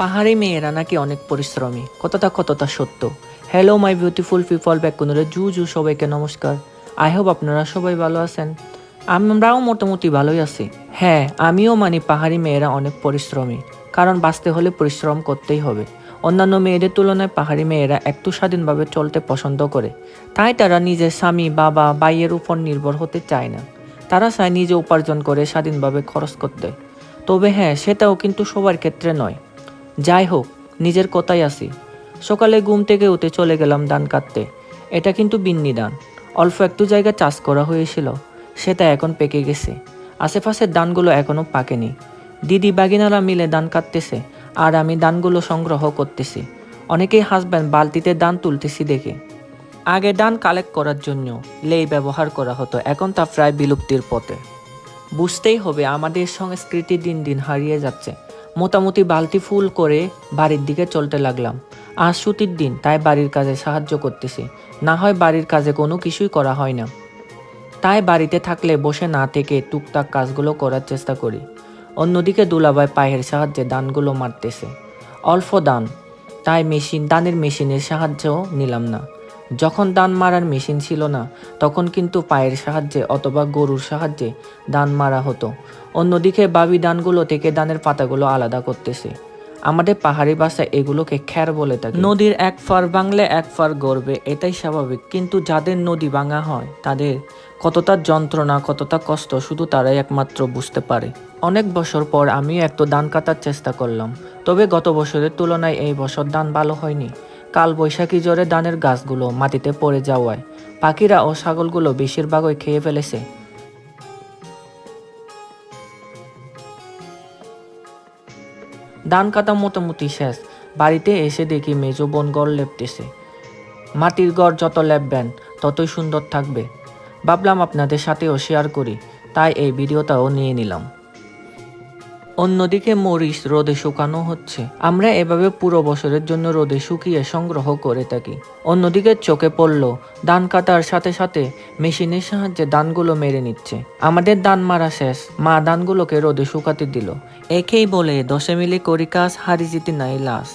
পাহাড়ি মেয়েরা নাকি অনেক পরিশ্রমী। কতটা কতটা সত্য। Hello my beautiful people back কোনরে জু জু সবাইকে নমস্কার। আই হোপ আপনারা সবাই ভালো আছেন। আমরাও মোটামুটি ভালোই আছি। হ্যাঁ আমিও মানি পাহাড়ি মেয়েরা অনেক পরিশ্রমী। কারণ বাঁচতে হলে পরিশ্রম করতেই হবে। অন্যান্য মেয়েদের তুলনায় পাহাড়ি মেয়েরা একটু স্বাধীনভাবে চলতে পছন্দ করে। তাই তারা নিজের স্বামী, বাবা বাইয়ের উপর নির্ভর হতে চায় না। তারা চায় নিজে উপার্জন করে স্বাধীনভাবে খরচ করতে। তবে হ্যাঁ সেটাও কিন্তু সবার ক্ষেত্রে নয়। যাই হোক, নিজের কথাই আসি সকালে ঘুম থেকে উঠে চলে গেলাম দান কাটতে। এটা কিন্তু বিন্নি দান অল্প একটু জায়গা চাষ করা হয়েছিল, সেটা এখন পেকে গেছে। আশেপাশের দানগুলো এখনও পাকেনি। দিদি বাগিনারা মিলে দান কাটতেছে, আর আমি দানগুলো সংগ্রহ করতেছি। অনেকেই হাসবেন বালতিতে দান তুলতেছি দেখে। আগে দান কালেক্ট করার জন্য লেই ব্যবহার করা হতো, এখন তা প্রায় বিলুপ্তির পথে। বুঝতেই হবে, আমাদের সংস্কৃতি দিন দিন হারিয়ে যাচ্ছে। মোটামুটি বালতি ফুল করে বাড়ির দিকে চলতে লাগলাম। আজ ছুটির দিন, তাই বাড়ির কাজে সাহায্য করতেছি। না হয় বাড়ির কাজে কোনো কিছুই করা হয় না। তাই বাড়িতে থাকলে বসে না থেকে টুকটাক কাজগুলো করার চেষ্টা করি। অন্যদিকে দুলাভাই পায়ের সাহায্যে দানগুলো মারতেছে। অল্প দান, তাই মেশিন, দানের মেশিনের সাহায্যও নিলাম না। যখন দান মারার মেশিন ছিল না তখন কিন্তু পায়ের সাহায্যে অথবা গরুর সাহায্যে দান মারা হতো। অন্যদিকে বাবি দানগুলো থেকে দানের পাতাগুলো আলাদা করতেছে। আমাদের পাহাড়ি ভাষায় এগুলোকে খ্যার বলে থাকে। নদীর এক ফার বাংলে এক ফার গড়বে এটাই স্বাভাবিক। কিন্তু যাদের নদী ভাঙা হয় তাদের কতটা যন্ত্রণা কতটা কষ্ট শুধু তারাই একমাত্র বুঝতে পারে। অনেক বছর পর আমিও একটু দান কাটার চেষ্টা করলাম। তবে গত বছরের তুলনায় এই বছর দান ভালো হয়নি। কাল বৈশাখী জ্বরে ধানের গাছগুলো মাটিতে পড়ে যাওয়ায় পাখিরা ও ছাগলগুলো বেশিরভাগই খেয়ে ফেলেছে। ধান কাটা মোটামুটি শেষ। বাড়িতে এসে দেখি মেজো বোন গড় লেপতেছে মাটির গড় যত লেপবেন, ততই সুন্দর থাকবে। ভাবলাম আপনাদের সাথেও শেয়ার করি। তাই এই ভিডিওটাও নিয়ে নিলাম। অন্যদিকে মরিচ রোদে শুকানো হচ্ছে। আমরা এভাবে পুরো বছরের জন্য রোদে শুকিয়ে সংগ্রহ করে থাকি। অন্যদিকে চোখে পড়ল দান কাটার সাথে সাথে মেশিনের সাহায্যে দানগুলো মেরে নিচ্ছে। আমাদের দান মারা শেষ, মা দানগুলোকে রোদে শুকাতে দিল। একেই বলে দশে মিলি করিকাস হারি জিতি নাই লাশ।